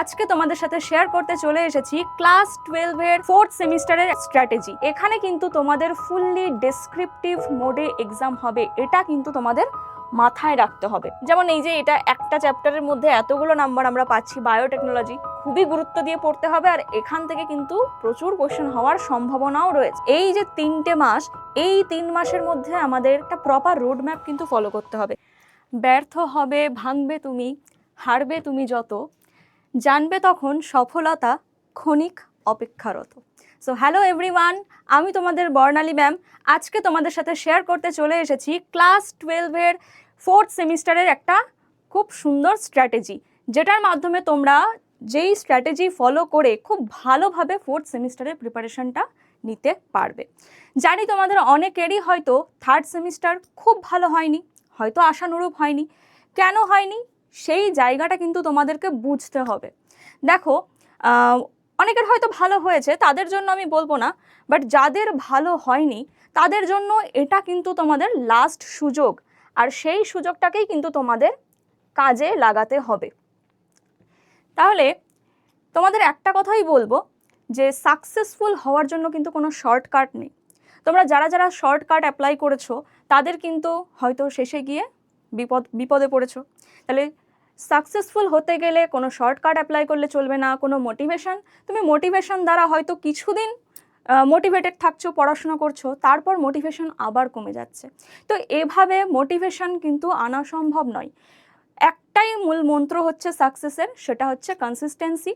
আজকে তোমাদের সাথে শেয়ার করতে চলে এসেছি ক্লাস টুয়েলভের ফোর্থ সেমিস্টারের স্ট্র্যাটেজি এখানে কিন্তু তোমাদের ফুললি ডেসক্রিপটিভ মোডে এক্সাম হবে। এটা কিন্তু তোমাদের মাথায় রাখতে হবে। যেমন এই যে এটা একটা চ্যাপ্টারের মধ্যে এতগুলো নাম্বার আমরা পাচ্ছি বায়োটেকনোলজি খুবই গুরুত্ব দিয়ে পড়তে হবে আর এখান থেকে কিন্তু প্রচুর কোশ্চেন হওয়ার সম্ভাবনাও রয়েছে। এই যে তিনটে মাস, এই তিন মাসের মধ্যে আমাদের একটা প্রপার রোড ম্যাপ কিন্তু ফলো করতে হবে। ব্যর্থ হবে, ভাঙবে তুমি, হারবে তুমি যত জানবে তখন সফলতা ক্ষণিক অপেক্ষারত। সো হ্যালো এভরিওয়ান আমি তোমাদের বর্ণালী ম্যাম আজকে তোমাদের সাথে শেয়ার করতে চলে এসেছি ক্লাস টুয়েলভের ফোর্থ সেমিস্টারের একটা খুব সুন্দর স্ট্র্যাটেজি যেটার মাধ্যমে তোমরা যেই স্ট্র্যাটেজি ফলো করে খুব ভালোভাবে ফোর্থ সেমিস্টারের প্রিপারেশনটা নিতে পারবে। জানি তোমাদের অনেকেরই হয়তো থার্ড সেমিস্টার খুব ভালো হয়নি, হয়তো আশানুরূপ হয়নি। কেন হয়নি? সেই জায়গাটা কিন্তু তোমাদেরকে বুঝতে হবে। দেখো অনেকের হয়তো ভালো হয়েছে, তাদের জন্য আমি বলব না বাট যাদের ভালো হয়নি, তাদের জন্য এটা কিন্তু তোমাদের লাস্ট সুযোগ, আর সেই সুযোগটাকেই কিন্তু তোমাদের কাজে লাগাতে হবে। তাহলে, তোমাদের একটা কথাই বলব, যে সাকসেসফুল হওয়ার জন্য কিন্তু কোনো শর্টকাট নেই। তোমরা যারা যারা শর্টকাট অ্যাপ্লাই করেছ, তাদের কিন্তু হয়তো শেষে গিয়ে বিপদ, বিপদে পড়েছো। তাহলে সাকসেসফুল হতে গেলে কোনো শর্টকাট অ্যাপ্লাই করলে চলবে না, কোনো মোটিভেশন তুমি মোটিভেশন দ্বারা হয়তো কিছুদিন মোটিভেটেড থাকছো, পড়াশোনা করছ, তারপর মোটিভেশন আবার কমে যাচ্ছে। তো এভাবে মোটিভেশন কিন্তু আনা সম্ভব নয়। একটাই মূল মন্ত্র হচ্ছে সাকসেসের সেটা হচ্ছে কনসিস্টেন্সি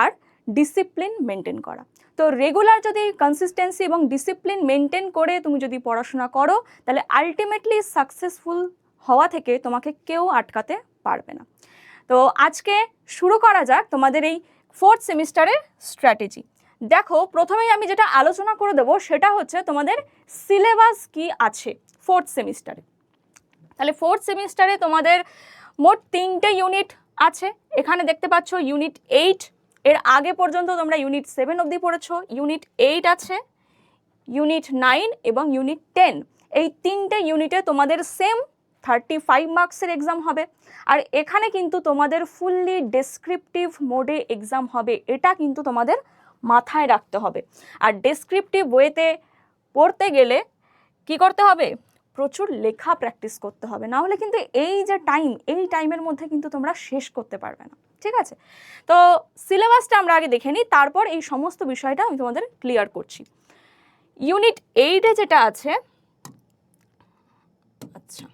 আর ডিসিপ্লিন মেনটেন করা। তো রেগুলার যদি কনসিস্টেন্সি এবং ডিসিপ্লিন মেনটেন করে তুমি যদি পড়াশোনা করো, তাহলে আলটিমেটলি সাকসেসফুল হওয়া থেকে তোমাকে কেউ আটকাতে পারবে না। তো আজকে শুরু করা যাক তোমাদের এই ফোর্থ সেমিস্টারের স্ট্র্যাটেজি দেখো, প্রথমেই আমি যেটা আলোচনা করে দেবো সেটা হচ্ছে তোমাদের সিলেবাস কি আছে ফোর্থ সেমিস্টারে তাহলে ফোর্থ সেমিস্টারে তোমাদের মোট তিনটে ইউনিট আছে। এখানে দেখতে পাচ্ছ ইউনিট এইট এর আগে পর্যন্ত তোমরা ইউনিট সেভেন অবধি পড়েছো ইউনিট এইট আছে ইউনিট নাইন এবং ইউনিট টেন এই তিনটে ইউনিটে তোমাদের সেম থার্টি ফাইভ মার্কসের এক্সাম হবে। আর এখানে কিন্তু তোমাদের ফুললি ডেসক্রিপটিভ মোডে এক্সাম হবে। এটা কিন্তু তোমাদের মাথায় রাখতে হবে। আর ডেসক্রিপটিভ ওয়েতে পড়তে গেলে কি করতে হবে? প্রচুর লেখা প্র্যাকটিস করতে হবে। না হলে কিন্তু এই যে টাইম এই টাইমের মধ্যে কিন্তু তোমরা শেষ করতে পারবে না। ঠিক আছে? তো সিলেবাসটা আমরা আগে দেখে নিই। তারপর এই সমস্ত বিষয়টা আমি তোমাদের ক্লিয়ার করছি। ইউনিট এইটে যেটা আছে আচ্ছা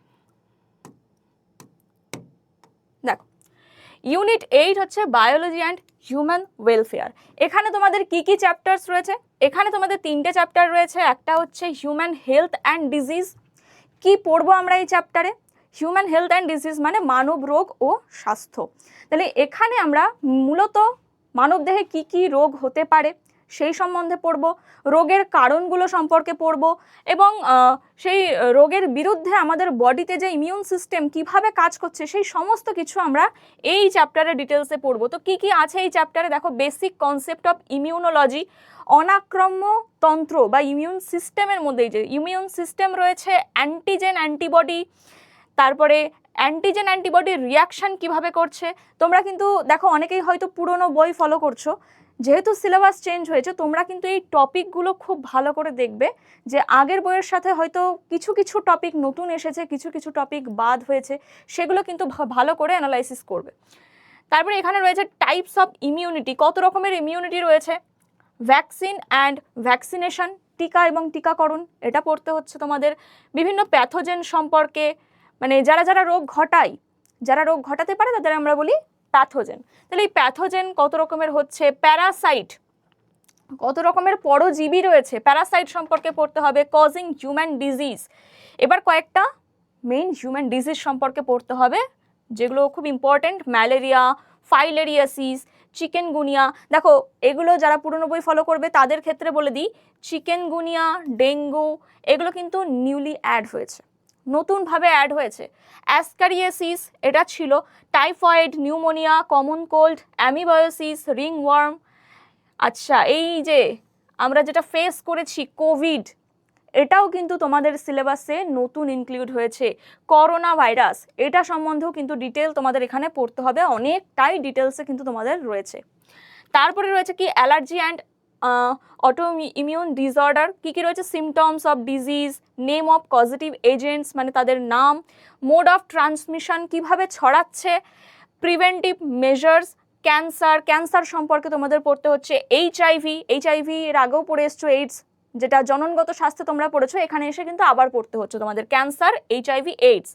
দেখো ইউনিট এইট হচ্ছে বায়োলজি অ্যান্ড হিউম্যান ওয়েলফেয়ার এখানে তোমাদের কি কি চ্যাপ্টার্স রয়েছে? এখানে তোমাদের তিনটে চ্যাপ্টার রয়েছে। একটা হচ্ছে হিউম্যান হেলথ অ্যান্ড ডিজিজ কি পড়ব আমরা এই চ্যাপ্টারে হিউম্যান হেলথ অ্যান্ড ডিজিজ মানে মানব রোগ ও স্বাস্থ্য। তাহলে এখানে আমরা মূলত মানবদেহে কি কি রোগ হতে পারে? সেই সম্বন্ধে পড়ব, রোগের কারণগুলো সম্পর্কে পড়ব এবং সেই রোগের বিরুদ্ধে আমাদের বডিতে যে ইমিউন সিস্টেম কীভাবে কাজ করছে সেই সমস্ত কিছু আমরা এই চ্যাপ্টারে ডিটেলসে পড়ব। তো কি কি আছে এই চ্যাপ্টারে দেখো বেসিক কনসেপ্ট অফ ইমিউনোলজি অনাক্রম্য তন্ত্র বা ইমিউন সিস্টেমের মধ্যেই যে ইমিউন সিস্টেম রয়েছে অ্যান্টিজেন অ্যান্টিবডি তারপরে অ্যান্টিজেন অ্যান্টিবডির রিয়াকশান কীভাবে করছে? তোমরা কিন্তু, দেখো, অনেকেই হয়তো পুরনো বই ফলো করছ যেহেতু সিলেবাস চেঞ্জ হয়েছে, তোমরা কিন্তু এই টপিকগুলো খুব ভালো করে দেখবে যে আগের বইয়ের সাথে হয়তো কিছু কিছু টপিক নতুন এসেছে, কিছু কিছু টপিক বাদ হয়েছে, সেগুলো কিন্তু ভালো করে অ্যানালাইসিস করবে। তারপরে এখানে রয়েছে টাইপস অফ ইমিউনিটি কত রকমের ইমিউনিটি রয়েছে? ভ্যাকসিন অ্যান্ড ভ্যাকসিনেশন টিকা এবং টিকাকরণ, এটা পড়তে হচ্ছে তোমাদের। বিভিন্ন প্যাথোজেন সম্পর্কে মানে যারা যারা রোগ ঘটায়, যারা রোগ ঘটাতে পারে তাদের আমরা বলি প্যাথোজেন। তাহলে এই প্যাথোজেন কত রকমের হচ্ছে? প্যারাসাইট। কত রকমের পরজীবী রয়েছে? প্যারাসাইট সম্পর্কে পড়তে হবে কজিং হিউম্যান ডিজিজ এবার কয়েকটা মেইন হিউম্যান ডিজিজ সম্পর্কে পড়তে হবে, যেগুলো খুব ইম্পর্ট্যান্ট ম্যালেরিয়া ফাইলেরিয়াসিস চিকেনগুনিয়া দেখো, এগুলো যারা পুরনো বই ফলো করবে, তাদের ক্ষেত্রে বলে দিই চিকেনগুনিয়া ডেঙ্গু এগুলো কিন্তু নিউলি অ্যাড হয়েছে। নতুনভাবে অ্যাড হয়েছে। অ্যাসকারিয়েসিস এটা ছিল typhoid pneumonia common cold amoebiasis ringworm আচ্ছা এই যে আমরা যেটা ফেস করেছি কোভিড এটাও কিন্তু তোমাদের সিলেবাসে নতুন ইনক্লুড হয়েছে। করোনা ভাইরাস এটা সম্বন্ধেও কিন্তু ডিটেল তোমাদের এখানে পড়তে হবে, অনেকটাই ডিটেলসে কিন্তু তোমাদের রয়েছে। তারপরে রয়েছে কি allergy and auto immune disorder কী কী রয়েছে? Symptoms of disease name of positive agents মানে তাদের নাম মোড অফ ট্রান্সমিশন কীভাবে ছড়াচ্ছে প্রিভেন্টিভ মেজার্স ক্যান্সার ক্যান্সার সম্পর্কে তোমাদের পড়তে হচ্ছে এইচআইভি এইচআইভি এর আগেও পড়ে এসছো এইডস যেটা জননগত স্বাস্থ্যে তোমরা পড়েছো, এখানে এসে কিন্তু আবার পড়তে হচ্ছে তোমাদের ক্যান্সার এইচআইভি এইডস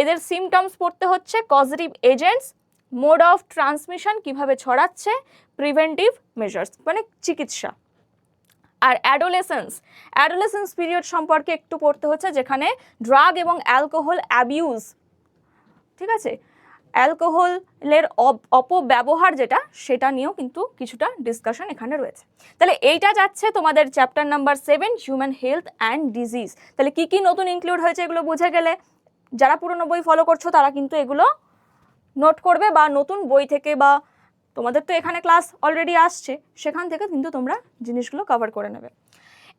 এদের সিমটমস পড়তে হচ্ছে positive agents mode of transmission কীভাবে ছড়াচ্ছে? প্রিভেন্টিভ মেজার্স মানে চিকিৎসা। আর অ্যাডোলেসেন্স অ্যাডোলেসেন্স পিরিয়ড সম্পর্কে একটু পড়তে হচ্ছে, যেখানে ড্রাগ এবং অ্যালকোহল অ্যাবিউজ, ঠিক আছে? অ্যালকোহলের অপ- অপব্যবহার যেটা, সেটা নিয়েও কিন্তু কিছুটা ডিসকাশন এখানে রয়েছে। তাহলে এইটা যাচ্ছে তোমাদের chapter number seven human health and disease তাহলে কি কি নতুন ইনক্লুড হয়েছে এগুলো বুঝে গেলে? যারা পুরনো বই ফলো করছ, তারা কিন্তু এগুলো নোট করবে বা নতুন বই থেকে বা তোমাদের তো এখানে ক্লাস অলরেডি আসছে, সেখান থেকে কিন্তু তোমরা জিনিসগুলো কভার করে নেবে।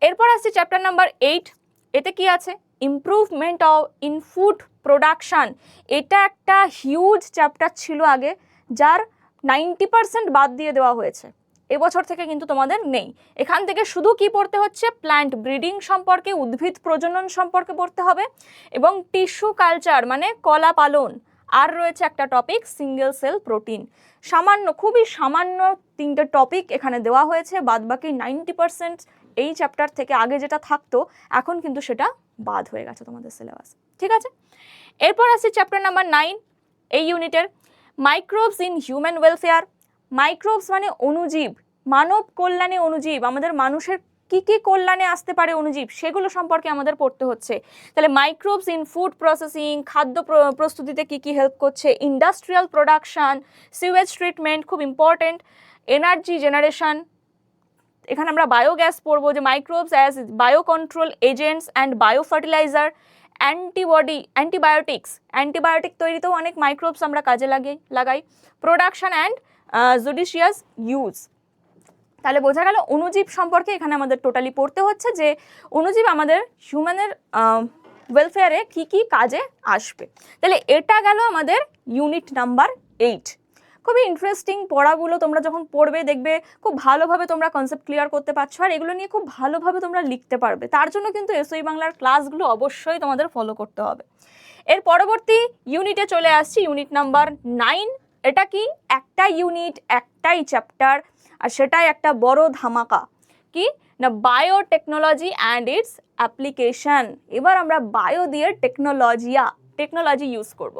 এরপর আসছে চ্যাপ্টার নাম্বার এইট এতে কি আছে? Improvement of in food production এটা একটা হিউজ চ্যাপ্টার ছিল আগে, যার নাইনটি পার্সেন্ট বাদ দিয়ে দেওয়া হয়েছে। এবছর থেকে কিন্তু তোমাদের নেই। এখান থেকে শুধু কি পড়তে হচ্ছে? প্ল্যান্ট ব্রিডিং সম্পর্কে, উদ্ভিদ প্রজনন সম্পর্কে পড়তে হবে এবং টিস্যু কালচার মানে কলা পালন। আর রয়েছে একটা টপিক সিঙ্গেল সেল প্রোটিন সামান্য, খুবই সামান্য তিনটে টপিক এখানে দেওয়া হয়েছে, বাদবাকি নাইনটি পার্সেন্ট এই চ্যাপ্টার থেকে আগে যেটা থাকতো, এখন কিন্তু সেটা বাদ হয়ে গেছে তোমাদের সিলেবাস ঠিক আছে? এরপর আসছে চ্যাপ্টার নাম্বার নাইন এই ইউনিটের microbes in human welfare microbes মানে অণুজীব মানব কল্যাণে অণুজীব আমাদের মানুষের কি কি কল্যাণে আসতে পারে অনুজীব, সেগুলো সম্পর্কে আমাদের পড়তে হচ্ছে। তাহলে মাইক্রোবস ইন ফুড প্রসেসিং খাদ্য প্র- প্রস্তুতিতে কি কি হেল্প করছে ইন্ডাস্ট্রিয়াল প্রোডাকশন সিউয়েজ ট্রিটমেন্ট খুব ইম্পর্টেন্ট এনার্জি জেনারেশন এখানে আমরা বায়োগ্যাস পড়ব যে microbes as bio control agents and bio fertilizer antibody antibiotics antibiotic তৈরিতেও অনেক মাইক্রোবস আমরা কাজে লাগাই। লাগাই প্রোডাকশান অ্যান্ড জুডিশিয়াস ইউজ তাহলে বোঝা গেল অণুজীব সম্পর্কে এখানে আমাদের টোটালি পড়তে হচ্ছে যে অণুজীব আমাদের হিউম্যানের ওয়েলফেয়ারে কি কি কাজে আসবে। তাহলে এটা গেল আমাদের ইউনিট নাম্বার এইট খুবই ইন্টারেস্টিং পড়াগুলো তোমরা যখন পড়বে, দেখবে খুব ভালোভাবে তোমরা কনসেপ্ট ক্লিয়ার করতে পারছ আর এগুলো নিয়ে খুব ভালোভাবে তোমরা লিখতে পারবে। তার জন্য কিন্তু এসওই বাংলার ক্লাসগুলো অবশ্যই তোমাদের ফলো করতে হবে। এর পরবর্তী ইউনিটে চলে আসছি ইউনিট নাম্বার নাইন এটা কি? একটা ইউনিট একটাই চ্যাপ্টার আর সেটাই একটা বড় ধামাকা। কি? না বায়োটেকনোলজি অ্যান্ড ইটস অ্যাপ্লিকেশন এবার আমরা বায়ো দিয়ে টেকনোলজিয়া টেকনোলজি ইউজ করব।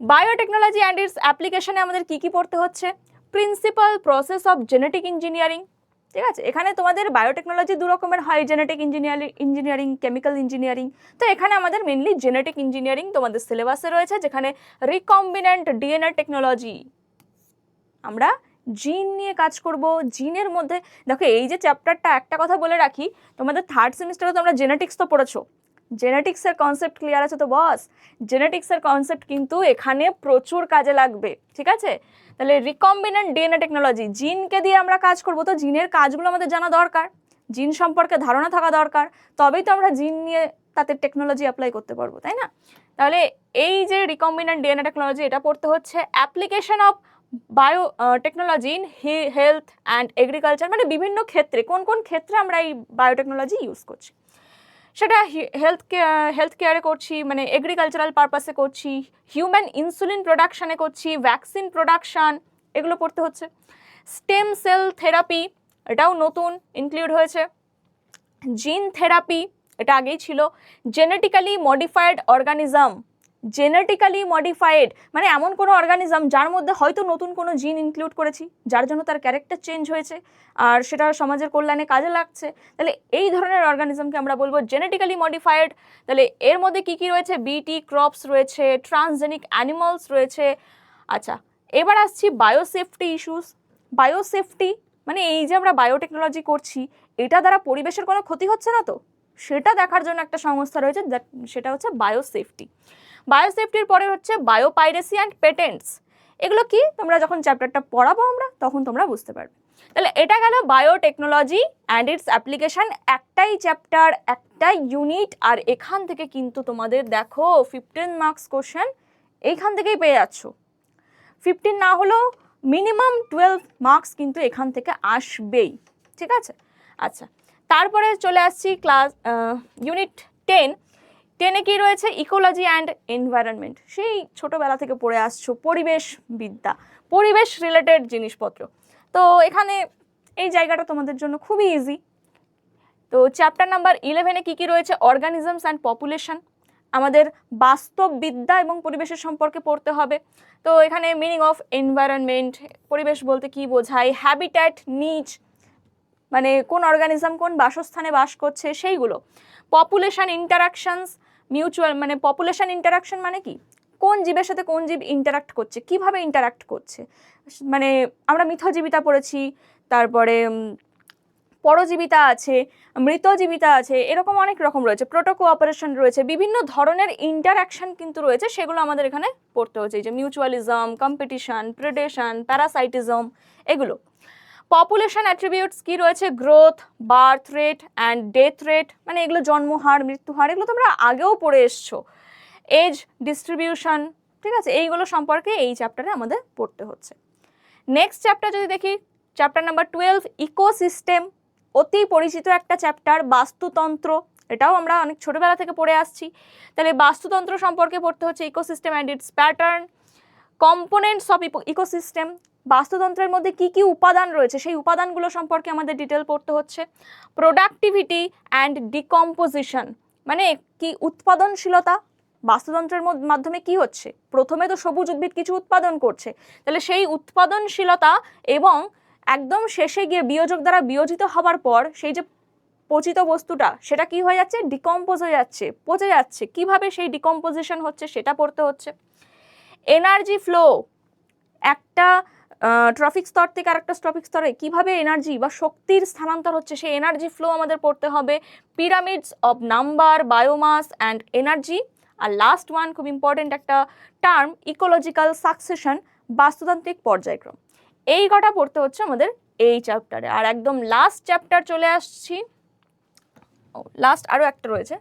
বায়োটেকনোলজি অ্যান্ড ইটস অ্যাপ্লিকেশনে আমাদের কি কি পড়তে হচ্ছে? Principal process of genetic engineering ঠিক আছে? এখানে তোমাদের বায়োটেকনোলজি দু রকমের হয় genetic engineering engineering chemical engineering তো এখানে আমাদের মেনলি জেনেটিক ইঞ্জিনিয়ারিং তোমাদের সিলেবাসে রয়েছে, যেখানে রিকম্বিনেন্ট ডিএনএ টেকনোলজি আমরা জিন নিয়ে কাজ করব জিনের মধ্যে, দেখো এই যে চ্যাপ্টারটা একটা কথা বলে রাখি, তোমাদের থার্ড সেমিস্টারে তোমরা জেনেটিক্স তো পড়েছো। জেনেটিক্সের কনসেপ্ট ক্লিয়ার আছে তো বস জেনেটিক্সের কনসেপ্ট কিন্তু এখানে প্রচুর কাজে লাগবে, ঠিক আছে? তাহলে রিকম্বিনেন্ট ডিএনএ টেকনোলজি জিনকে দিয়ে আমরা কাজ করব, তো জিনের কাজগুলো আমাদের জানা দরকার জিন সম্পর্কে ধারণা থাকা দরকার, তবেই তো আমরা জিন নিয়ে তাতে টেকনোলজি অ্যাপ্লাই করতে পারব, তাই না? তাহলে এই যে রিকম্বিনেন্ট ডিএনএ টেকনোলজি এটা পড়তে হচ্ছে application of bio technology in health and agriculture মানে বিভিন্ন ক্ষেত্রে, কোন কোন ক্ষেত্রে আমরা এই বায়োটেকনোলজি ইউজ করছি? সেটা হেলথ হেলথ কেয়ারে করছি মানে এগ্রিকালচারাল পারপাসে করছি হিউম্যান ইনসুলিন প্রোডাকশানে করছি ভ্যাকসিন প্রোডাকশান এগুলো পড়তে হচ্ছে। স্টেম সেল থেরাপি এটাও নতুন ইনক্লুড হয়েছে। জিন থেরাপি এটা আগেই ছিল। Genetically modified organism genetically modified মানে এমন কোনো অর্গানিজম যার মধ্যে হয়তো নতুন কোনো জিন ইনক্লুড করেছি, যার জন্য তার ক্যারেক্টার চেঞ্জ হয়েছে, আর সেটা সমাজের কল্যাণে কাজে লাগছে। তাহলে এই ধরনের অর্গানিজমকে আমরা বলব জেনেটিক্যালি মডিফাইড তাহলে এর মধ্যে কি কি রয়েছে? বিটি ক্রপস রয়েছে ট্রান্সজেনিক অ্যানিমালস রয়েছে। আচ্ছা এবার আসছি বায়োসেফটি ইস্যুস বায়োসেফটি মানে এই যে আমরা বায়োটেকনোলজি করছি, এটা দ্বারা পরিবেশের কোনো ক্ষতি হচ্ছে না তো? সেটা দেখার জন্য একটা সংস্থা রয়েছে সেটা হচ্ছে বায়োসেফটি বায়োসেফটির পরে হচ্ছে বায়োপাইরেসি অ্যান্ড পেটেন্টস এগুলো কি? তোমরা যখন চ্যাপ্টারটা পড়াবো আমরা, তখন তোমরা বুঝতে পারবে। তাহলে এটা গেল বায়োটেকনোলজি অ্যান্ড ইটস অ্যাপ্লিকেশন একটাই চ্যাপ্টার একটাই ইউনিট আর এখান থেকে কিন্তু তোমাদের দেখো ফিফটিন মার্কস কোশ্চেন এইখান থেকেই পেয়ে যাচ্ছ। ফিফটিন না হলেও মিনিমাম টুয়েলভ মার্কস কিন্তু এখান থেকে আসবেই, ঠিক আছে? আচ্ছা তারপরে চলে আসছি ক্লাস ইউনিট টেন টেনে কি রয়েছে? ইকোলজি অ্যান্ড এনভায়রনমেন্ট সেই ছোটোবেলা থেকে পড়ে আসছো পরিবেশ বিদ্যা, পরিবেশ রিলেটেড জিনিসপত্র। তো এখানে এই জায়গাটা তোমাদের জন্য খুবই ইজি তো চ্যাপ্টার নাম্বার ইলেভেনে কী কী রয়েছে? অর্গানিজমস অ্যান্ড পপুলেশন আমাদের বাস্তব বিদ্যা এবং পরিবেশের সম্পর্কে পড়তে হবে। তো এখানে মিনিং অফ এনভায়রনমেন্ট পরিবেশ বলতে কি বোঝায়? হ্যাবিট্যাট নিচ মানে কোন অর্গানিজম কোন বাসস্থানে বাস করছে সেইগুলো। পপুলেশন ইন্টারাকশনস মিউচুয়াল মানে পপুলেশন ইন্টারাকশন মানে কি? কোন জীবের সাথে কোন জীব ইন্টারাক্ট করছে? কীভাবে ইন্টারাক্ট করছে? মানে আমরা মিথজীবিতা পড়েছি, তারপরে পরজীবিতা আছে, মৃতজীবিতা আছে, এরকম অনেক রকম রয়েছে প্রোটোকো অপারেশন রয়েছে, বিভিন্ন ধরনের ইন্টারাকশন কিন্তু রয়েছে, সেগুলো আমাদের এখানে পড়তে হচ্ছে যে মিউচুয়ালিজম কম্পিটিশন প্রেডেশন প্যারাসাইটিজম এগুলো। পপুলেশন অ্যাট্রিবিউটস কি রয়েছে? Growth, birth rate, and death rate মানে এগুলো জন্মহার মৃত্যুহার এগুলো তোমরা আগেও পড়ে এসছো। এজ, ডিস্ট্রিবিউশন, ঠিক আছে? এইগুলো সম্পর্কে এই চ্যাপ্টারে আমাদের পড়তে হচ্ছে। নেক্সট চ্যাপ্টার যদি দেখি, চ্যাপ্টার নাম্বার টুয়েলভ, ইকোসিস্টেম, অতি পরিচিত একটা চ্যাপ্টার, বাস্তুতন্ত্র, এটাও আমরা অনেক ছোটোবেলা থেকে পড়ে আসছি। তাহলে বাস্তুতন্ত্র সম্পর্কে পড়তে হচ্ছে ecosystem and its pattern. Components of ecosystem বাস্তুতন্ত্রের মধ্যে কি কি উপাদান রয়েছে? সেই উপাদানগুলো সম্পর্কে আমাদের ডিটেল পড়তে হচ্ছে। প্রোডাক্টিভিটি অ্যান্ড ডিকম্পোজিশন মানে কি উৎপাদনশীলতা? বাস্তুতন্ত্রের মাধ্যমে কি হচ্ছে? প্রথমে তো সবুজ উদ্ভিদ কিছু উৎপাদন করছে। তাহলে সেই উৎপাদনশীলতা এবং একদম শেষে গিয়ে বিয়োজক দ্বারা বিয়োজিত হবার পর সেই যে পচিত বস্তুটা, সেটা কি হয়ে যাচ্ছে? ডিকম্পোজ হয়ে যাচ্ছে, পচে যাচ্ছে। কীভাবে সেই ডিকম্পোজিশন হচ্ছে সেটা পড়তে হচ্ছে। এনার্জি ফ্লো একটা ট্রফিক স্তর থেকে আরেকটা ট্রফিক স্তরে কীভাবে এনার্জি বা শক্তির স্থানান্তর হচ্ছে, সেই এনার্জি ফ্লো আমাদের পড়তে হবে। Pyramids of number biomass and energy R last one খুব ইম্পর্টেন্ট একটা টার্ম ইকোলজিক্যাল সাকসেশন বাস্তুতান্ত্রিক পর্যায়ক্রম। এই কটা পড়তে হচ্ছে আমাদের এই চ্যাপ্টারে আর একদম লাস্ট চ্যাপ্টার চলে আসছি। লাস্ট আরও একটা রয়েছে।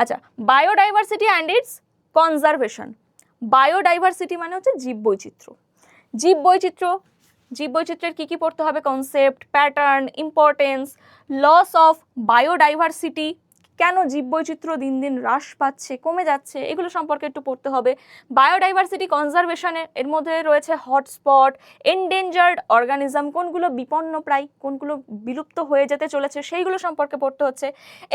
আচ্ছা biodiversity and its conservation biodiversity মানে হচ্ছে জীববৈচিত্র্য জীববৈচিত্র্য জীববৈচিত্র্যের কী কী পড়তে হবে? Concept pattern importance loss of biodiversity কেন জীববৈচিত্র্য দিন দিন হ্রাস পাচ্ছে, কমে যাচ্ছে, এগুলো সম্পর্কে একটু পড়তে হবে। বায়োডাইভার্সিটি কনজারভেশনের এর মধ্যে রয়েছে হটস্পট এন্ডেঞ্জার্ড অর্গানিজম কোনগুলো বিপন্ন প্রায়, কোনগুলো বিলুপ্ত হয়ে যেতে চলেছে, সেইগুলো সম্পর্কে পড়তে হচ্ছে।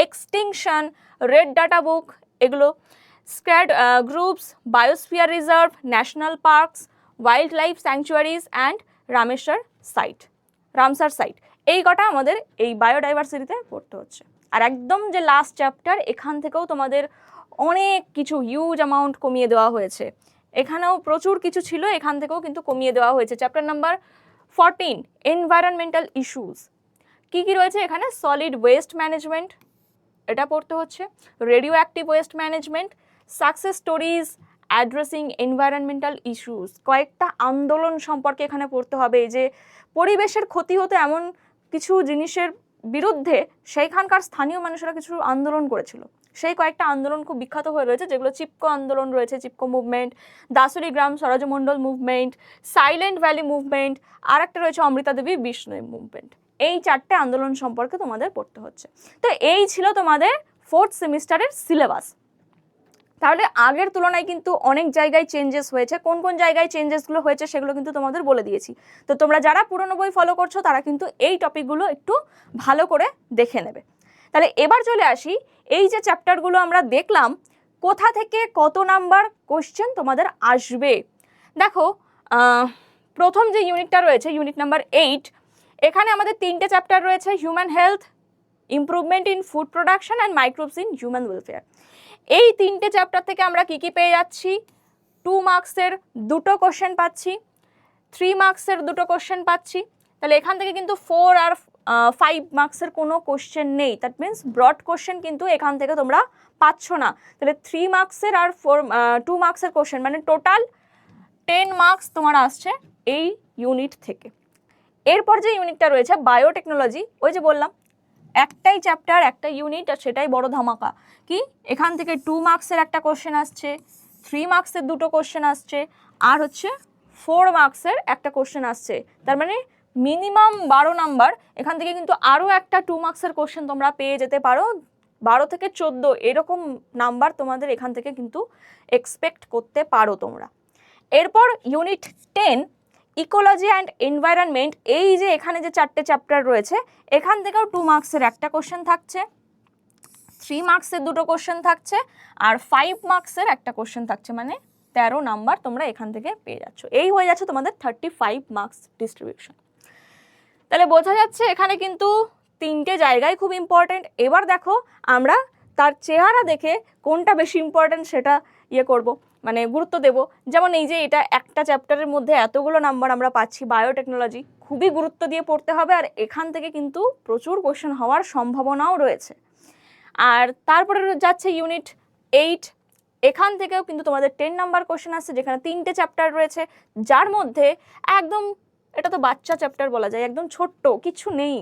এক্সটিংশন রেড ডাটা বুক এগুলো sacred groups biosphere reserve national parks wild life sanctuaries and Rameshwar site Ramsar site এই কটা আমাদের এই বায়োডাইভার্সিটিতে পড়তে হচ্ছে। আর একদম যে লাস্ট চ্যাপ্টার এখান থেকেও তোমাদের অনেক কিছু হিউজ অ্যামাউন্ট কমিয়ে দেওয়া হয়েছে। এখানেও প্রচুর কিছু ছিল, এখান থেকেও কিন্তু কমিয়ে দেওয়া হয়েছে। Chapter number fourteen environmental issues কী কী রয়েছে এখানে? সলিড ওয়েস্ট ম্যানেজমেন্ট এটা পড়তে হচ্ছে। Radio active waste management success stories addressing environmental issues কয়েকটা আন্দোলন সম্পর্কে এখানে পড়তে হবে। যে পরিবেশের ক্ষতি হতো এমন কিছু জিনিসের বিরুদ্ধে সেইখানকার স্থানীয় মানুষেরা কিছু আন্দোলন করেছিল। সেই কয়েকটা আন্দোলন খুব বিখ্যাত হয়ে রয়েছে, যেগুলো চিপকো আন্দোলন রয়েছে, চিপকো মুভমেন্ট দাসুরি গ্রাম স্বরাজমণ্ডল মুভমেন্ট সাইলেন্ট ভ্যালি মুভমেন্ট আর একটা রয়েছে অমৃতা দেবী বিষ্ণু মুভমেন্ট এই চারটে আন্দোলন সম্পর্কে তোমাদের পড়তে হচ্ছে। তো এই ছিল তোমাদের ফোর্থ সেমিস্টারের সিলেবাস তাহলে আগের তুলনায় কিন্তু অনেক জায়গায় চেঞ্জেস হয়েছে। কোন কোন জায়গায় চেঞ্জেসগুলো হয়েছে সেগুলো কিন্তু তোমাদের বলে দিয়েছি। তো তোমরা যারা পুরনো বই ফলো করছ, তারা কিন্তু এই টপিকগুলো একটু ভালো করে দেখে নেবে। তাহলে এবার চলে আসি, এই যে চ্যাপ্টারগুলো আমরা দেখলাম, কোথা থেকে কত নাম্বার কোশ্চেন তোমাদের আসবে? দেখো প্রথম যে ইউনিটটা রয়েছে ইউনিট নাম্বার এইট এখানে আমাদের তিনটে চ্যাপ্টার রয়েছে human health improvement in food production and microbes in human welfare এই তিনটে চ্যাপ্টার থেকে আমরা কী কী পেয়ে যাচ্ছি? টু মার্কসের দুটো কোশ্চেন পাচ্ছি। থ্রি মার্কসের দুটো কোশ্চেন পাচ্ছি। তাহলে এখান থেকে কিন্তু ফোর আর ফাইভ মার্কসের কোনো কোশ্চেন নেই। দ্যাট মিন্স ব্রড কোশ্চেন কিন্তু এখান থেকে তোমরা পাচ্ছ না। তাহলে থ্রি মার্কসের আর ফোর টু মার্কসের কোশ্চেন মানে টোটাল টেন মার্কস তোমার আসছে এই ইউনিট থেকে। এরপর যে ইউনিটটা রয়েছে বায়োটেকনোলজি ওই যে বললাম একটাই চ্যাপ্টার একটা ইউনিট আর সেটাই বড় ধামাকা। কি? এখান থেকে টু মার্কসের একটা কোশ্চেন আসছে থ্রি মার্কসের দুটো কোশ্চেন আসছে, আর হচ্ছে ফোর মার্কসের একটা কোশ্চেন আসছে। তার মানে মিনিমাম বারো নাম্বার এখান থেকে কিন্তু আরও একটা টু মার্কসের কোশ্চেন তোমরা পেয়ে যেতে পারো। বারো থেকে চোদ্দ এরকম নাম্বার তোমাদের এখান থেকে কিন্তু এক্সপেক্ট করতে পারো তোমরা। এরপর unit ten ecology and environment এই যে এখানে যে চারটে চ্যাপ্টার রয়েছে, এখান থেকেও টু মার্কসের একটা কোশ্চেন থাকছে থ্রি মার্কসের দুটো কোশ্চেন থাকছে, আর ফাইভ মার্কসের একটা কোশ্চেন থাকছে মানে তেরো নাম্বার তোমরা এখান থেকে পেয়ে যাচ্ছ। এই হয়ে যাচ্ছে তোমাদের থার্টি ফাইভ মার্কস ডিস্ট্রিবিউশন তাহলে বোঝা যাচ্ছে এখানে কিন্তু তিনটে জায়গায় খুব ইম্পর্টেন্ট এবার দেখো, আমরা তার চেহারা দেখে কোনটা বেশি ইম্পর্টেন্ট সেটা ইয়ে করব মানে গুরুত্ব দেব। যেমন এই যে এটা একটা চ্যাপ্টারের মধ্যে এতগুলো নাম্বার আমরা পাচ্ছি বায়োটেকনোলজি খুবই গুরুত্ব দিয়ে পড়তে হবে আর এখান থেকে কিন্তু প্রচুর কোশ্চেন হওয়ার সম্ভাবনাও রয়েছে। আর তারপরে যাচ্ছে ইউনিট এইট এখান থেকেও কিন্তু তোমাদের টেন নাম্বার কোশ্চেন আসছে, যেখানে তিনটে চ্যাপ্টার রয়েছে, যার মধ্যে একদম, এটা তো বাচ্চা চ্যাপ্টার বলা যায়, একদম ছোট্ট, কিছু নেই।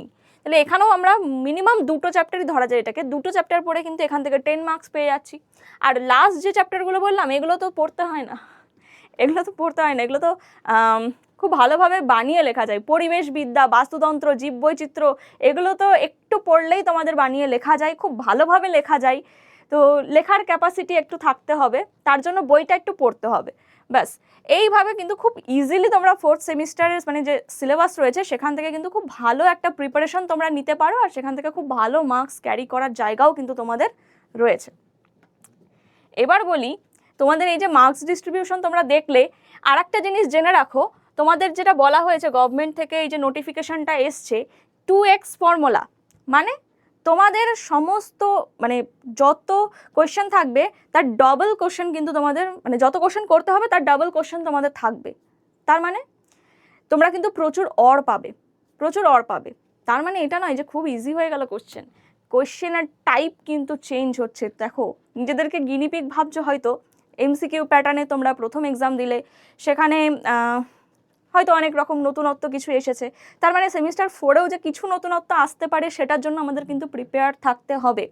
তাহলে এখানেও আমরা মিনিমাম দুটো চ্যাপ্টারই ধরা যায় এটাকে। দুটো চ্যাপ্টার পড়ে কিন্তু এখান থেকে টেন মার্কস পেয়ে যাচ্ছি। আর লাস্ট যে চ্যাপ্টারগুলো বললাম, এগুলো তো পড়তে হয় না। এগুলো তো পড়তে হয় না। এগুলো তো খুব ভালোভাবে বানিয়ে লেখা যায়। পরিবেশবিদ্যা, বাস্তুতন্ত্র, জীববৈচিত্র্য, এগুলো তো একটু পড়লেই তোমাদের বানিয়ে লেখা যায়, খুব ভালোভাবে লেখা যায়। তো লেখার ক্যাপাসিটি একটু থাকতে হবে। তার জন্য বইটা একটু পড়তে হবে। ব্যাস, এইভাবে কিন্তু খুব ইজিলি তোমরা ফোর্থ সেমিস্টারের মানে যে সিলেবাস রয়েছে, সেখান থেকে কিন্তু খুব ভালো একটা প্রিপারেশন তোমরা নিতে পারো আর সেখান থেকে খুব ভালো মার্কস ক্যারি করার জায়গাও কিন্তু তোমাদের রয়েছে। এবার বলি, তোমাদের এই যে মার্কস ডিস্ট্রিবিউশন তোমরা দেখলে আর একটা জিনিস জেনে রাখো, তোমাদের যেটা বলা হয়েছে গভর্নমেন্ট থেকে এই যে নোটিফিকেশনটা এসছে টু এক্স ফর্মুলা মানে তোমাদের সমস্ত মানে যত কোয়েশ্চেন থাকবে, তার ডবল কোশ্চেন কিন্তু তোমাদের মানে যত কোশ্চেন করতে হবে, তার ডাবল কোশ্চেন তোমাদের থাকবে। তার মানে? তোমরা কিন্তু প্রচুর অর পাবে, প্রচুর অর পাবে। তার মানে এটা নয় যে খুব ইজি হয়ে গেল কোশ্চেন কোশ্চেনের টাইপ কিন্তু চেঞ্জ হচ্ছে। দেখো, নিজেদেরকে গিনিপিক ভাবছ হয়তো এমসিকিউ প্যাটার্নে তোমরা প্রথম এক্সাম দিলে, সেখানে হয়তো অনেক রকম নতুনত্ব কিছু এসেছে। তার মানে সেমিস্টার ফোরেও যে কিছু নতুনত্ব আসতে পারে সেটার জন্য আমাদের কিন্তু প্রিপেয়ার থাকতে হবে।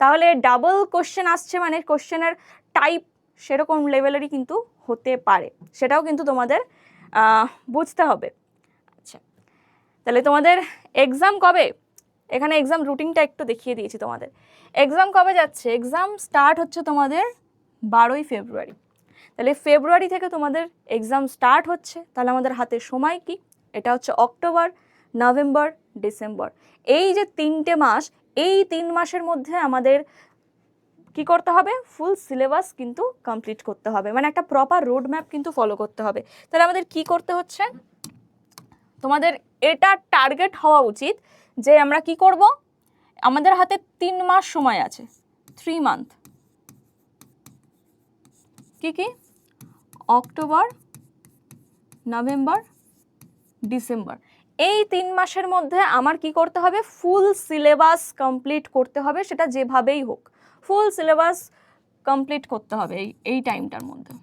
তাহলে ডাবল কোশ্চেন আসছে মানে কোশ্চেনের টাইপ সেরকম লেভেলেরই কিন্তু হতে পারে। সেটাও কিন্তু তোমাদের বুঝতে হবে। আচ্ছা তাহলে তোমাদের এক্সাম কবে? এখানে এক্সাম রুটিনটা একটু দেখিয়ে দিয়েছি তোমাদের। এক্সাম কবে যাচ্ছে? এক্সাম স্টার্ট হচ্ছে তোমাদের বারোই ফেব্রুয়ারি। তাহলে ফেব্রুয়ারি থেকে তোমাদের এক্সাম স্টার্ট হচ্ছে। তাহলে আমাদের হাতে সময় কি? এটা হচ্ছে অক্টোবর, নভেম্বর, ডিসেম্বর। এই যে তিনটে মাস, এই তিন মাসের মধ্যে আমাদের কি করতে হবে? ফুল সিলেবাস কিন্তু কমপ্লিট করতে হবে। মানে একটা প্রপার রোড ম্যাপ কিন্তু ফলো করতে হবে। তাহলে আমাদের কি করতে হচ্ছে? তোমাদের এটা টার্গেট হওয়া উচিত যে আমরা কি করব? আমাদের হাতে তিন মাস সময় আছে। থ্রি মান্থ কি কি? October, November, December. এই তিন মাসের মধ্যে আমার কি করতে হবে? ফুল সিলেবাস কমপ্লিট করতে হবে, সেটা যেভাবেই হোক। ফুল সিলেবাস কমপ্লিট করতে হবে এই এই টাইমটার মধ্যে।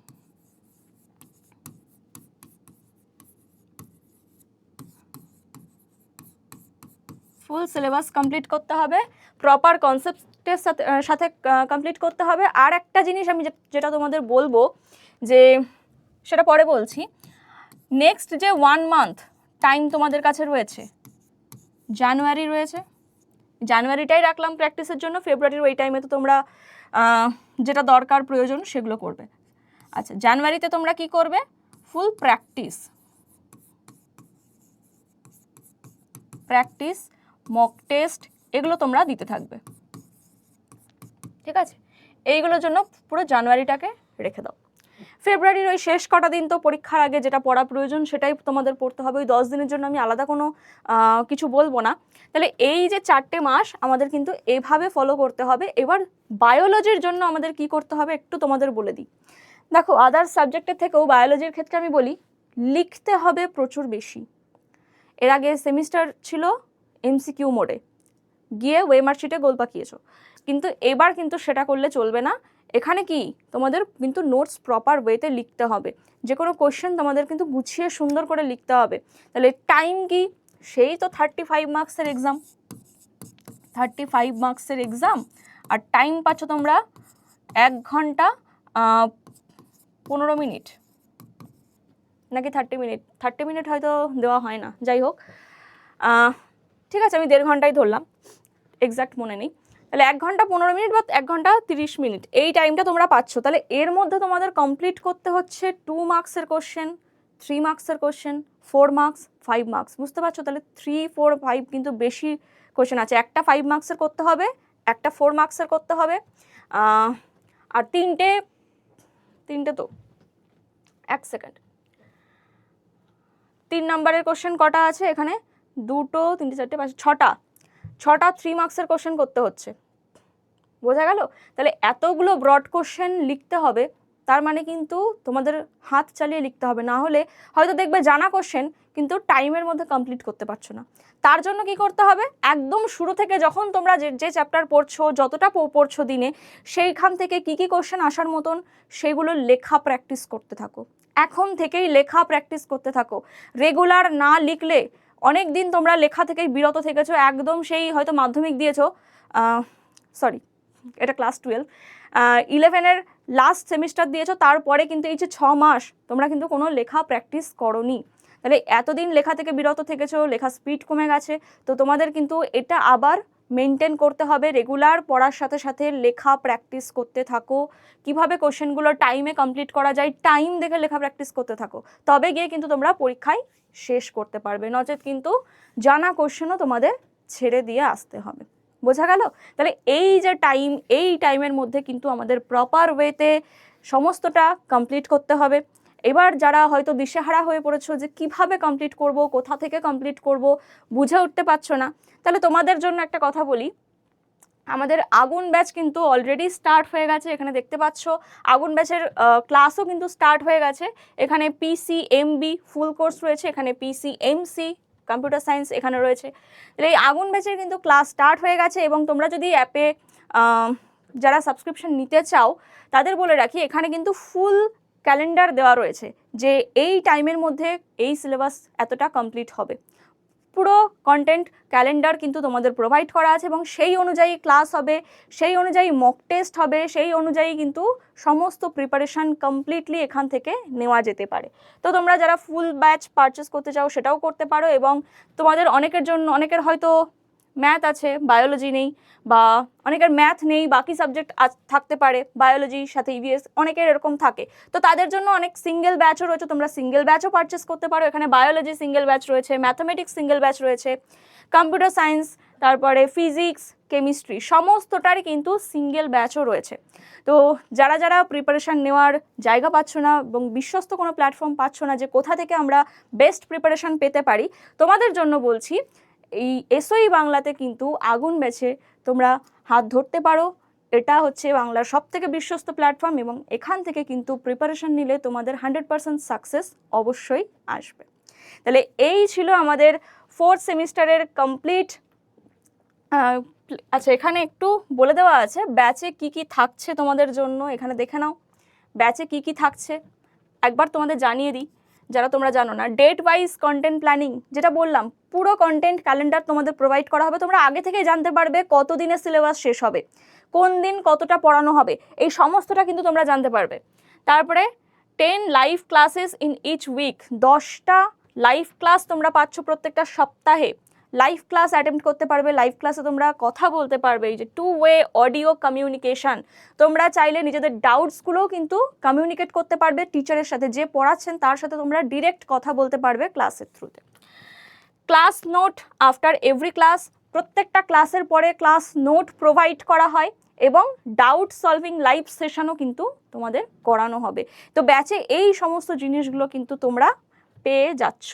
ফুল সিলেবাস কমপ্লিট করতে হবে, প্রপার কনসেপ্টের সাথে সাথে কমপ্লিট করতে হবে। আর একটা জিনিস আমি যেটা তোমাদের বলব যে সেটা পরে বলছি। নেক্সট যে ওয়ান মান্থ টাইম তোমাদের কাছে রয়েছে জানুয়ারি রয়েছে। জানুয়ারিটাই রাখলাম প্র্যাকটিসের জন্য ফেব্রুয়ারির ওই টাইমে তো তোমরা যেটা দরকার, প্রয়োজন, সেগুলো করবে। আচ্ছা জানুয়ারিতে তোমরা কি করবে? Full practice practice mock test এগুলো তোমরা দিতে থাকবে। ঠিক আছে? এইগুলোর জন্য পুরো জানুয়ারিটাকে রেখে দাও। ফেব্রুয়ারির ওই শেষ কটা দিন তো পরীক্ষার আগে যেটা পড়া প্রয়োজন সেটাই তোমাদের পড়তে হবে। ওই দশ দিনের জন্য আমি আলাদা কোনো কিছু বলব না। তাহলে এই যে চারটে মাস আমাদের কিন্তু এভাবে ফলো করতে হবে। এবার বায়োলজির জন্য আমাদের কি করতে হবে একটু তোমাদের বলে দিই। দেখো আদার্স সাবজেক্টের থেকেও বায়োলজির ক্ষেত্রে আমি বলি, লিখতে হবে প্রচুর বেশি। এর আগে সেমিস্টার ছিল এমসিকিউ মোডে গিয়ে ওয়েমার্কশিটে গোল পাকিয়েছো। কিন্তু এবার কিন্তু সেটা করলে চলবে না। এখানে কি? তোমাদের কিন্তু নোটস প্রপার ওয়েতে লিখতে হবে। যে কোনো কোয়েশ্চেন তোমাদের কিন্তু গুছিয়ে সুন্দর করে লিখতে হবে। তাহলে টাইম কি? সেই তো থার্টি ফাইভ মার্কসের এক্সাম থার্টি ফাইভ মার্কসের এক্সাম আর টাইম পাচ্ছ তোমরা এক ঘণ্টা পনেরো মিনিট। নাকি থার্টি মিনিট থার্টি মিনিট হয়তো দেওয়া হয় না। যাই হোক। ঠিক আছে, আমি দেড় ঘন্টাই ধরলাম। এক্স্যাক্ট মনে নেই। তাহলে এক ঘণ্টা পনেরো মিনিট বা এক ঘণ্টা তিরিশ মিনিট, এই টাইমটা তোমরা পাচ্ছ। তাহলে এর মধ্যে তোমাদের কমপ্লিট করতে হচ্ছে টু মার্কসের কোশ্চেন থ্রি মার্কসের question four marks five marks বুঝতে পারছ? তাহলে থ্রি ফোর ফাইভ কিন্তু বেশি কোশ্চেন আছে। একটা ফাইভ মার্কসের করতে হবে, একটা ফোর মার্কসের করতে হবে। আর তিনটে তিনটে তো, এক সেকেন্ড তিন নাম্বারের কোশ্চেন কটা আছে এখানে? দুটো, তিনটে, চারটে পাঁচ ছটা। ছটা থ্রি মার্কসের কোশ্চেন করতে হচ্ছে। বোঝা গেল? তাহলে এতগুলো ব্রড কোশ্চেন লিখতে হবে, তার মানে কিন্তু তোমাদের হাত চালিয়ে লিখতে হবে। না হলে হয়তো দেখবে জানা কোশ্চেন কিন্তু টাইমের মধ্যে কমপ্লিট করতে পারছ না। তার জন্য কি করতে হবে? একদম শুরু থেকে যখন তোমরা যে যে চ্যাপ্টার পড়ছো, যতটা পড়ছো দিনে, সেইখান থেকে কি কি কোশ্চেন আসার মতন, সেগুলো লেখা প্র্যাকটিস করতে থাকো। এখন থেকেই লেখা প্র্যাকটিস করতে থাকো। রেগুলার না লিখলে অনেক দিন তোমরা লেখা থেকেই বিরত থেকেছো, একদম সেই হয়তো মাধ্যমিক দিয়েছ সরি এটা ক্লাস টুয়েলভ ইলেভেনের লাস্ট সেমিস্টার দিয়েছ, তারপরে কিন্তু এই যে ছ মাস তোমরা কিন্তু কোনো লেখা প্র্যাকটিস করনি। তাহলে এতদিন লেখা থেকে বিরত থেকেছো, লেখা স্পিড কমে গেছে, তো তোমাদের কিন্তু এটা আবার মেনটেন করতে হবে রেগুলার পড়ার সাথে সাথে লেখা প্র্যাকটিস করতে থাকো। কীভাবে কোশ্চেনগুলো টাইমে কমপ্লিট করা যায় টাইম দেখে লেখা প্র্যাকটিস করতে থাকো। তবে গিয়ে কিন্তু তোমরা পরীক্ষায় শেষ করতে পারবে। নচেত কিন্তু জানা কোশ্চেনও তোমাদের ছেড়ে দিয়ে আসতে হবে। বোঝা গেল? তাহলে এই যে টাইম এই টাইমের মধ্যে কিন্তু আমাদের প্রপার ওয়েতে সমস্তটা কমপ্লিট করতে হবে। এবার যারা হয়তো দিশেহারা হয়ে পড়েছো যে কীভাবে কমপ্লিট করব, কোথা থেকে কমপ্লিট করব, বুঝে উঠতে পারছ না, তাহলে তোমাদের জন্য একটা কথা বলি। আমাদের আগুন ব্যাচ কিন্তু অলরেডি স্টার্ট হয়ে গেছে, এখানে দেখতে পাচ্ছ। আগুন ব্যাচের ক্লাসও কিন্তু স্টার্ট হয়ে গেছে। এখানে পিসি এমবি ফুল কোর্স রয়েছে, এখানে পিসি এমসি কম্পিউটার সায়েন্স এখানে রয়েছে। তাহলে এই আগুন ব্যাচের কিন্তু ক্লাস স্টার্ট হয়ে গেছে এবং তোমরা যদি অ্যাপে যারা সাবস্ক্রিপশন নিতে চাও, তাদের বলে রাখি, এখানে কিন্তু ফুল ক্যালেন্ডার দেওয়া রয়েছে যে এই টাইমের মধ্যে এই সিলেবাস এতটা কমপ্লিট হবে। পুরো কন্টেন্ট ক্যালেন্ডার কিন্তু তোমাদের প্রোভাইড করা আছে এবং সেই অনুযায়ী ক্লাস হবে, সেই অনুযায়ী মক টেস্ট হবে, সেই অনুযায়ী কিন্তু সমস্ত প্রিপারেশান কমপ্লিটলি এখান থেকে নেওয়া যেতে পারে। তো তোমরা যারা ফুল ব্যাচ পারচেস করতে চাও সেটাও করতে পারো এবং তোমাদের অনেকের জন্য, অনেকের হয়তো ম্যাথ আছে বায়োলজি নেই বা অনেকের ম্যাথ নেই, বাকি সাবজেক্ট থাকতে পারে বায়োলজির সাথে ইভিএস অনেকের এরকম থাকে। তো তাদের জন্য অনেক সিঙ্গেল ব্যাচও রয়েছে, তোমরা সিঙ্গেল ব্যাচও পারচেস করতে পারো। এখানে বায়োলজি সিঙ্গেল ব্যাচ রয়েছে ম্যাথামেটিক্স সিঙ্গেল ব্যাচ রয়েছে কম্পিউটার সায়েন্স তারপরে ফিজিক্স কেমিস্ট্রি সমস্তটারই কিন্তু সিঙ্গেল ব্যাচও রয়েছে। তো যারা যারা প্রিপারেশান নেওয়ার জায়গা পাচ্ছ না এবং বিশ্বস্ত কোনো প্ল্যাটফর্ম পাচ্ছ না যে কোথা থেকে আমরা বেস্ট প্রিপারেশান পেতে পারি, তোমাদের জন্য বলছি এই এসওই বাংলাতে কিন্তু আগুন বেছে তোমরা হাত ধরতে পারো। এটা হচ্ছে বাংলার সব থেকে বিশ্বস্ত প্ল্যাটফর্ম এবং এখান থেকে কিন্তু প্রিপারেশন নিলে তোমাদের হান্ড্রেড পার্সেন্ট সাকসেস অবশ্যই আসবে। তাহলে এই ছিল আমাদের ফোর্থ সেমিস্টারের কমপ্লিট আচ্ছা এখানে একটু বলে দেওয়া আছে ব্যাচে কি কি থাকছে তোমাদের জন্য এখানে দেখে নাও। ব্যাচে কি কি থাকছে? একবার তোমাদের জানিয়ে দিই। যারা তোমরা জানো না ডেট ওয়াইজ কন্টেন্ট প্ল্যানিং যেটা বললাম, পুরো কন্টেন্ট ক্যালেন্ডার তোমাদের প্রোভাইড করা হবে। তোমরা আগে থেকেই জানতে পারবে কত দিনের সিলেবাস শেষ হবে, কোন দিন কতটা পড়ানো হবে, এই সমস্তটা কিন্তু তোমরা জানতে পারবে। তারপরে ten live classes in each week দশটা লাইভ ক্লাস তোমরা পাচ্ছ প্রত্যেকটা সপ্তাহে। লাইভ ক্লাস অ্যাটেম্প করতে পারবে লাইভ ক্লাসে তোমরা কথা বলতে পারবে, এই যে টু ওয়ে অডিও কমিউনিকেশন তোমরা চাইলে নিজেদের ডাউটসগুলোও কিন্তু কমিউনিকেট করতে পারবে টিচারের সাথে, যে পড়াচ্ছেন তার সাথে তোমরা ডিরেক্ট কথা বলতে পারবে ক্লাসের থ্রুতে class note after every class প্রত্যেকটা ক্লাসের পরে ক্লাস নোট প্রোভাইড করা হয় এবং ডাউট সলভিং লাইভ সেশনও কিন্তু তোমাদের করানো হবে। তো ব্যাচে এই সমস্ত জিনিসগুলো কিন্তু তোমরা পেয়ে যাচ্ছ।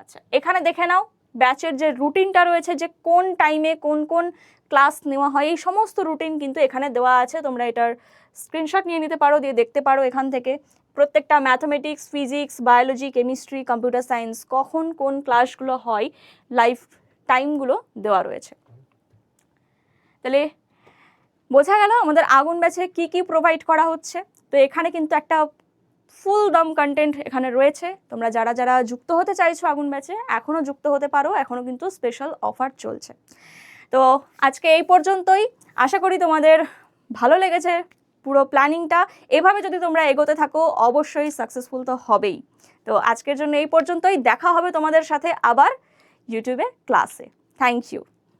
আচ্ছা এখানে দেখে নাও। ব্যাচের যে রুটিনটা রয়েছে, যে কোন টাইমে কোন কোন ক্লাস নেওয়া হয়, এই সমস্ত রুটিন কিন্তু এখানে দেওয়া আছে। তোমরা এটার স্ক্রিনশট নিয়ে নিতে পারো, দিয়ে দেখতে পারো এখান থেকে। প্রত্যেকটা mathematics physics biology chemistry computer science কখন কোন ক্লাসগুলো হয় লাইফ টাইমগুলো দেওয়া রয়েছে। তাহলে বোঝা গেল আমাদের আগুন ব্যাচে কি কি প্রোভাইড করা হচ্ছে। তো এখানে কিন্তু একটা ফুল দম কন্টেন্ট এখানে রয়েছে। তোমরা যারা যারা যুক্ত হতে চাইছো আগুন ব্যাচে এখনও যুক্ত হতে পারো এখনও কিন্তু স্পেশাল অফার চলছে। তো আজকে এই পর্যন্তই। আশা করি তোমাদের ভালো লেগেছে পুরো প্ল্যানিংটা। এভাবে যদি তোমরা এগোতে থাকো, অবশ্যই সাকসেসফুল তো হবেই। তো আজকের জন্য এই পর্যন্তই। দেখা হবে তোমাদের সাথে আবার ইউটিউবে ক্লাসে থ্যাংক ইউ